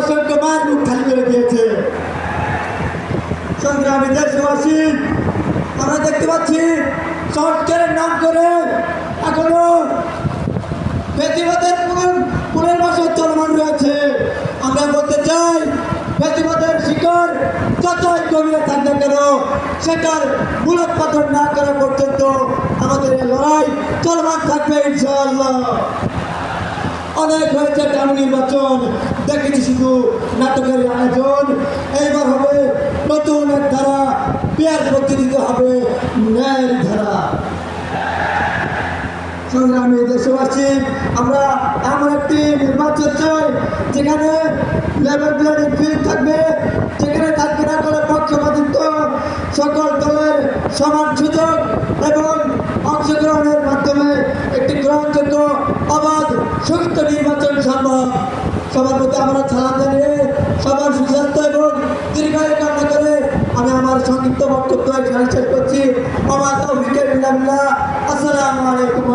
অসংখ্য মায়ের মুখ খালি করে দিয়েছে। সংগ্রামী দেশবাসী, আমরা দেখতে পাচ্ছি সংস্কারের নাম করে এখনও বেদিবাদের পুনর্বাসন চলমান রয়েছে। আমরা বলতে চাই বেদিবাদের শিকড় যতই কমিয়ে থাকবে কেন, সেটার মূলোৎপাদন না করা পর্যন্ত আমাদের লড়াই চলমান থাকবে ইনশাআল্লাহ। অনেক হয়েছে গ্রাম নির্বাচন। দেখেছি শুধু নাটকের আয়োজন। এইবার হবে নতুন এক ধারা, পেয়ার প্রতিনিধি হবে ন্যায়ের ধারা। সংগ্রামী দেশবাসী, আমরা এমন একটি নির্বাচন চাই যেখানে লেভেল প্লেয়ারিং ফিল্ড থাকবে, যেখানে থাকবে না করে পক্ষপাতিত্ব সকল দলের সমান সুযোগ এবং সুস্থ নির্বাচন সম্ভব। সবার প্রতি আমরা সালাম জানিয়ে সবার সুস্বাস্থ্য এবং দীর্ঘায়ু কামনা করে আমি আমার সংক্ষিপ্ত বক্তব্য এখানে শেষ করছি। আমার তো আসসালামু আলাইকুম